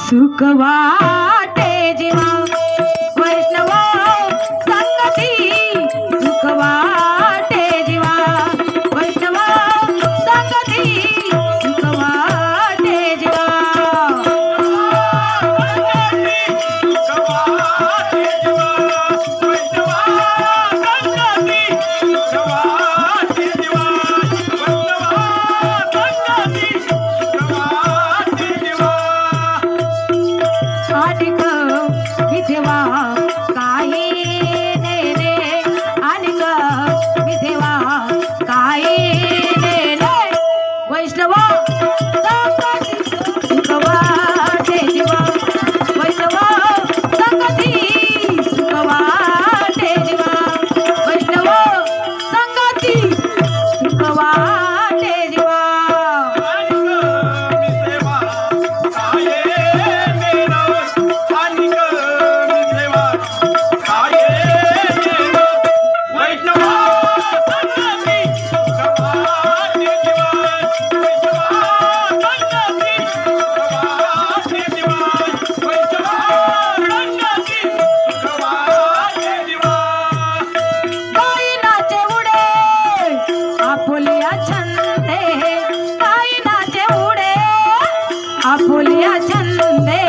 सुखवा वाटे ನಂದೇ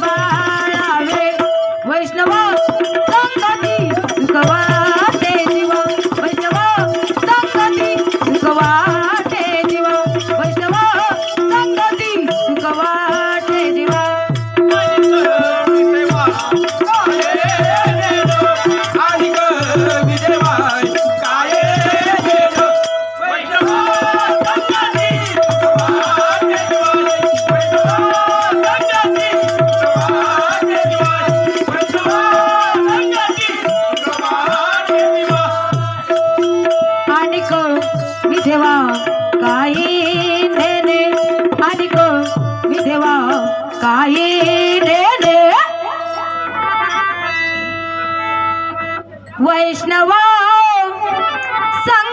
सांभाळावे वैष्णव काही वैष्णव संग